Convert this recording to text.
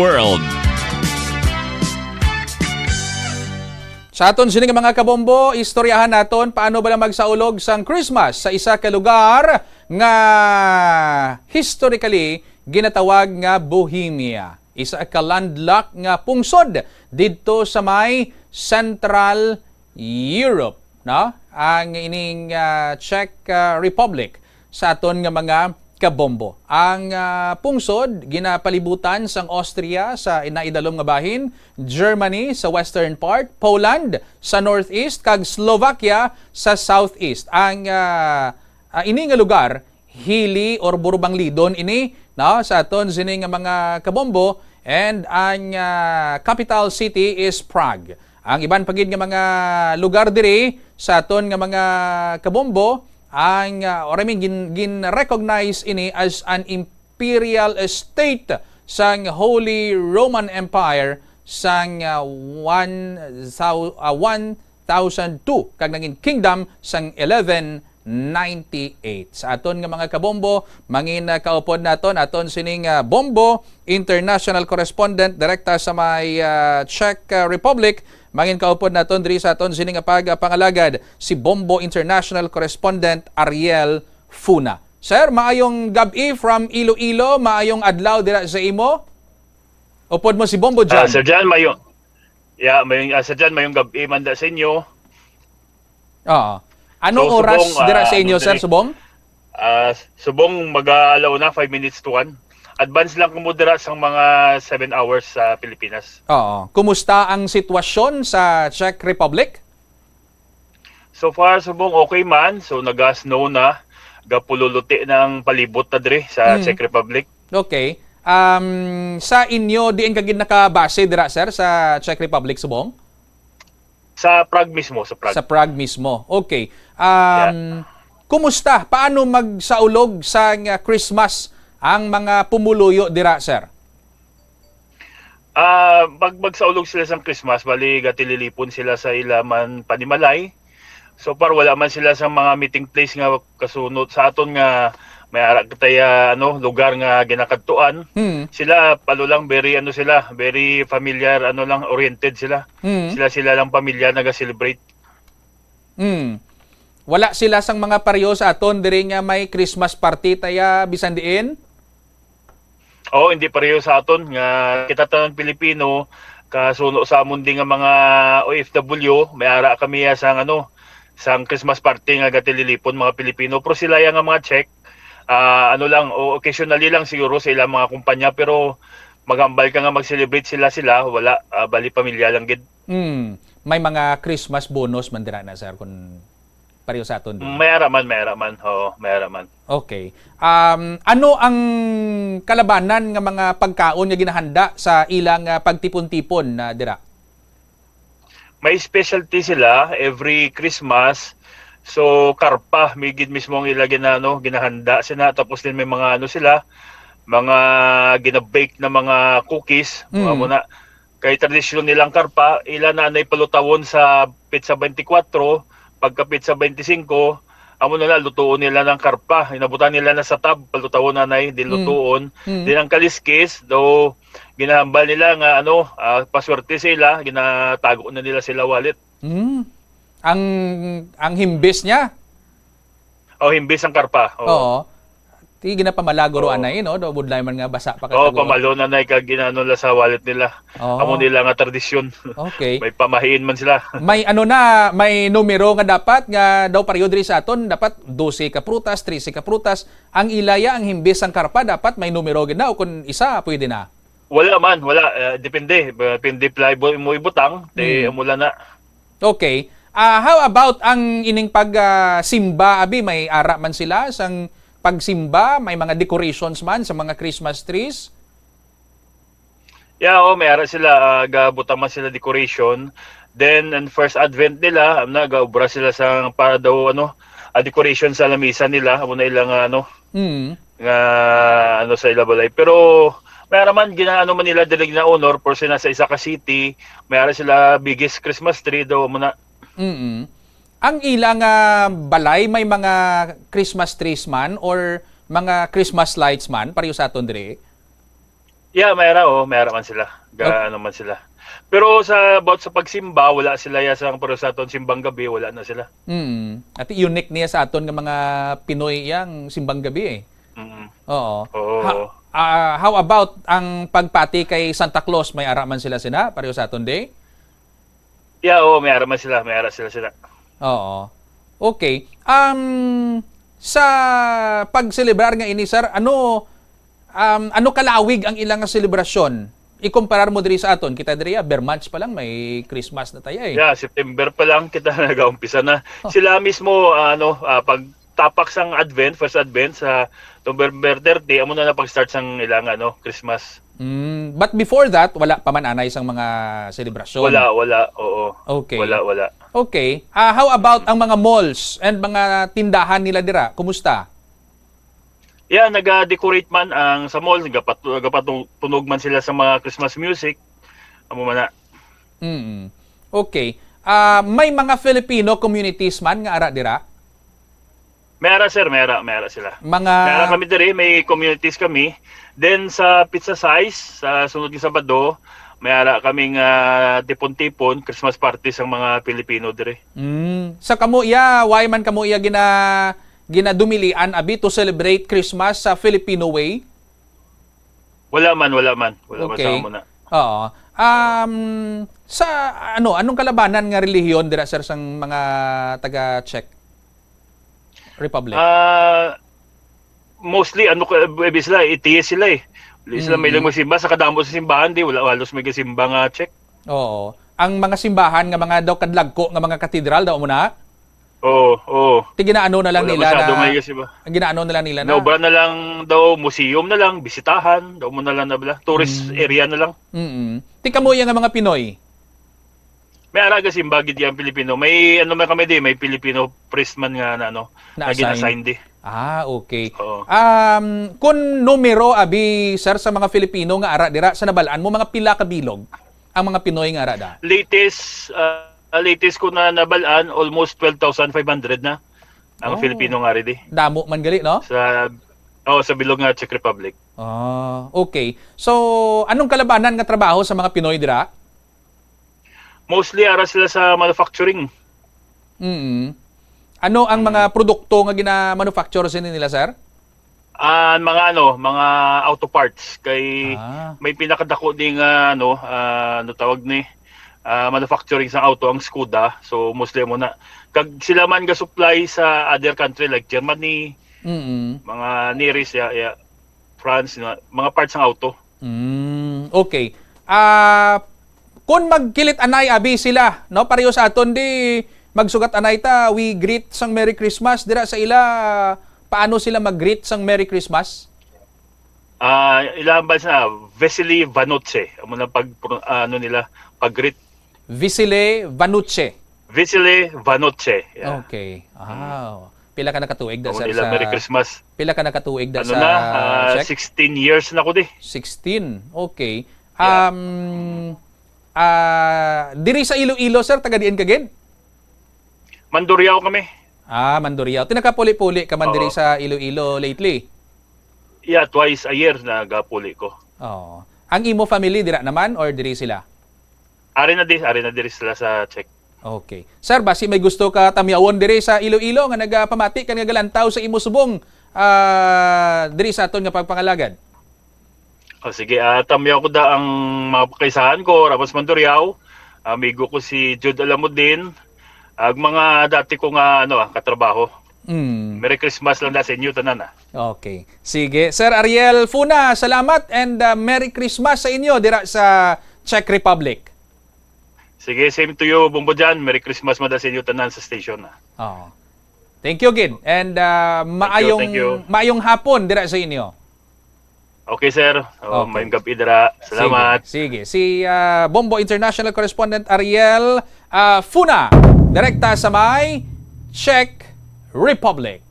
World. Sa aton sining mga kabombo, istoryahan naton paano ba lang magsaulog sang Christmas sa isa ka lugar nga historically ginatawag nga Bohemia. Isa ka landlocked nga pungsod didto sa may Central Europe, no? Ang ining ah, Czech ah, Republic sa aton nga mga kabombo. Ang ah, pungsod ginapalibutan sang Austria sa inaidalom nga bahin, Germany sa western part, Poland sa northeast kag Slovakia sa southeast. Ang ah, ah, ini nga lugar hili or burubang lidon ini no sa aton sini nga mga kabombo and ang ah, capital city is Prague. Ang iban pagid nga mga lugar diri sa aton nga mga kabombo ang uh, or I mean, gin, gin-recognize ini as an imperial state sang Holy Roman Empire sang uh, uh, 1002 kag naging kingdom sang 1198 sa aton nga mga kabombo mangin kaupod naton. Aton sining uh, bombo international correspondent direkta sa may uh, Czech uh, Republic mangin kaupod naton diri sa aton sining nga pagpangalagad si bombo international correspondent Ariel Funa Sir maayong gabi from Iloilo maayong adlaw dira sa imo Upod mo si Bombo Ah, John. Sir John, mayong Yeah, mayong uh, Sir John, mayong gabi manda sa inyo. Oo. Anong So, oras subong, dira ah, sa inyo, ano Sir? Subong? Ah, subong mag-aalaw na 5 minutes to 1. Advance lang kumudira sa mga 7 hours sa Pilipinas. Oo. Kumusta ang sitwasyon sa Czech Republic? So far, subong okay man. So nag-snow na. Gapululuti ng palibot na diri sa Mm. Czech Republic. Okay. Um, sa inyo, diin ka gid nakabase dira, sir, sa Czech Republic, Subong? Sa Prague mismo, sa Prague. Sa Prague mismo. Okay. Um, Kumusta? Paano magsaulog sa Christmas ang mga pumuluyo dira, sir? Ah, pag magsaulog sila sa Christmas, bali gatililipon sila sa ilaman panimalay. So par wala man sila sa mga meeting place nga kasunod sa aton nga may ara kataya ano lugar nga ginakadtuan. Hmm. Sila palo lang very ano sila, very familiar ano lang oriented sila. Hmm. Sila sila lang pamilya naga-celebrate. Hmm. Wala sila sang mga pareho sa aton diri nga may Christmas party taya bisan diin? Oo, hindi pareho sa aton nga kita tanan Pilipino kasuno sa amon din nga mga OFW, may ara kami sang ano sang Christmas party nga gatililipon mga Pilipino pero sila ya nga mga Czech ah, ano lang o occasionally lang siguro sa ilang mga kumpanya pero magambal ka nga mag-celebrate sila sila wala ah, bali pamilya lang gid Hmm. May mga Christmas bonus man dira na sir kung pareho sa aton din. may ara man may ara man oo may ara man Okay. Um, ano ang kalabanan nga mga pagkaon nga ginahanda sa ilang ah, pagtipon-tipon na dira? may specialty sila every Christmas. So karpa, may gid mismo ang ilagay na ano, ginahanda sila tapos din may mga ano sila, mga ginabake na mga cookies, Mm. mga muna kay tradisyon nilang karpa, ila na nay palutawon sa pizza 24, pagka pizza 25, amo na lang lutuon nila ng karpa, inabutan nila na sa tab, palutawon na nay, din lutuon. Mm. Din ang kaliskis, do ginahambal nila nga ano, ah, paswerte sila, ginatago na nila sila wallet. Hmm. Ang ang himbis niya. O himbis ang karpa. Oo. Oo. Ti ginapamalago ro Oo. anay no, do budlay man nga basa pa Oo, katago. pamalo na na kag ginano nila sa wallet nila. Oo. Amo nila nga tradisyon. Okay. May pamahiin man sila. may ano na, may numero nga dapat nga daw pareho diri sa aton dapat 12 ka prutas, 13 ka prutas. Ang ilaya ang himbis ang karpa dapat may numero gid na o kun isa pwede na. Wala man, wala. Eh, depende. Depende play mo ibutang. Te, Hmm. mula na. Okay. Ah, how about ang ining pagsimba abi may ara man sila sang pagsimba, may mga decorations man sa mga Christmas trees? Yeah, oh, may ara sila. Uh, gabuta man sila decoration. Then, ang first advent nila, am na, gaubra sila sa para daw, ano, ah, decoration sa lamisa nila. Amo na ilang, ano, Hmm. nga ano sa ilabalay pero may ara man ginaano man nila dilig na honor por sila sa isa ka city may ara sila biggest Christmas tree daw muna mm Ang ilang ah, balay may mga Christmas trees man or mga Christmas lights man pareho sa aton dire. Yeah, mayroon oh, mayroon man sila. Gaano man sila. Pero sa about sa pagsimba, wala sila ya sa pero sa aton simbang gabi, wala na sila. Mm. At unique niya sa aton nga mga Pinoy yang simbang gabi eh. Mm. Oo. Oo. Ha- ah, how about ang pagpati kay Santa Claus? May ara man sila sina pareho sa aton day? Yeah, oh, mayroon man sila, mayroon sila sila. Oo. Okay. Um sa pagselebrar nga ini sir, ano um, ano kalawig ang ilang selebrasyon? Ikumparar mo diri sa aton, kita diri ah, bare months pa lang may Christmas na tayo eh. Yeah, September pa lang kita nag-umpisa na. Sila mismo ano, ah, pag tapak sang Advent, first Advent sa November 30, amo na na pag-start sang ilang ano, Christmas. Mm, but before that, wala pa man anay sang mga selebrasyon. Wala, wala, oo. Okay. Wala, wala. Okay. Ah, how about ang mga malls and mga tindahan nila dira? Kumusta? Yeah, nag-decorate man ang sa mall, gapat gapatunog man sila sa mga Christmas music. Amo man na. Mm. Okay. Ah, may mga Filipino communities man nga ara dira. Mayara sir, mayara, mayara sila. Mga Mayara kami diri, may communities kami. Then sa pizza size, sa sunod ng Sabado, mayara kaming ah, tipon-tipon, Christmas party sa mga Pilipino diri. Mm. Sa kamo iya, why man kamo iya gina ginadumilian abi to celebrate Christmas sa Filipino way? Wala man, wala man. Wala Okay. man sa muna. Oo. Um, sa ano, anong kalabanan nga relihiyon dira sir sang mga taga Czech Republic? Ah, mostly ano eh, sila, itiis sila eh. Sila may Mm. lang magsimba sa kadamo sa simbahan di wala halos may kasimba nga check. Oo. Ang mga simbahan nga mga daw kadlagko nga mga katedral daw mo na, Oo, oo. ti ginaano na lang Wala nila na may kasimba. ginaano na lang nila na. Naubra na lang daw museum na lang, bisitahan, daw mo na lang na bala, tourist Mm. area na lang. Mm. Ti kamo nga mga Pinoy. May araga simba gid yang Pilipino. May ano man kami di, may Filipino priest man nga na ano, na, gina-assign di. Ah, okay. Oo. Um, kun numero abi sir sa mga Filipino nga ara dira sa nabalaan mo mga pila ka bilog ang mga Pinoy nga ara da. Latest ah, latest ko na nabalaan almost 12,500 na ang Oh. Filipino nga di. Damo man gali no? Sa oh, sa bilog nga Czech Republic. Ah, okay. So, anong kalabanan nga trabaho sa mga Pinoy dira? Mostly ara sila sa manufacturing. Mm. Ano ang mga produkto nga gina-manufacture sa nila, sir? Ah, mga ano, mga auto parts kay Ah. may pinakadako ding ah, ano, ah, ano tawag ni ah, manufacturing sa auto ang Skoda. So mostly mo na kag sila man ga supply sa other country like Germany, Mm. mga nearest ya, ya France, mga parts ng auto. Mm, okay. Ah, kung magkilit anay abi sila, no? Pareho sa aton di magsugat anay ta, we greet sang Merry Christmas dira sa ila. Paano sila mag-greet sang Merry Christmas? Ah, ilang ba na Vesely Vanoce. Amo na pag ah, ano nila pag-greet Visile Vanucce. Vesely Vanoce. Yeah. Okay. Ah. Pila ka nakatuig da nila sa Merry Christmas. Pila ka nakatuig da Ano sa na, ah, Czech? 16 years na ko di. 16. Okay. Yeah. Um ah diri sa Iloilo sir taga diin ka gid? Mandurriao kami. Ah, Mandurriao. Tinakapuli-puli ka man diri Oo. sa Iloilo lately. Yeah, twice a year na gapuli ko. Oh. Ang imo family dira naman or diri sila? Ari na di, ari na diri sila sa check. Okay. Sir, basi may gusto ka tamyawon diri sa Iloilo nga nagapamati kan nga galantaw sa imo subong ah diri sa aton nga pagpangalagad. O sige, uh, tamyaw ko da ang mga kaisahan ko, Ramos Manduriao, amigo ko si Jude Alamudin, ag mga dati ko nga ano, ah, katrabaho. Mm. Merry Christmas lang da sa inyo tanan ah. Okay. Sige. Sir Ariel Funa, salamat and uh, Merry Christmas sa inyo dira sa Czech Republic. Sige, same to you, Bumbo Jan. Merry Christmas man da sa inyo tanan sa station ah. Oh. Thank you, Gid. And uh, maayong thank you. maayong hapon dira sa inyo. Okay, sir. O, Okay. Mayong gabi dira. Salamat. Sige. sige. Si uh, Bombo International Correspondent Ariel uh, Funa, direkta sa may Czech Republic.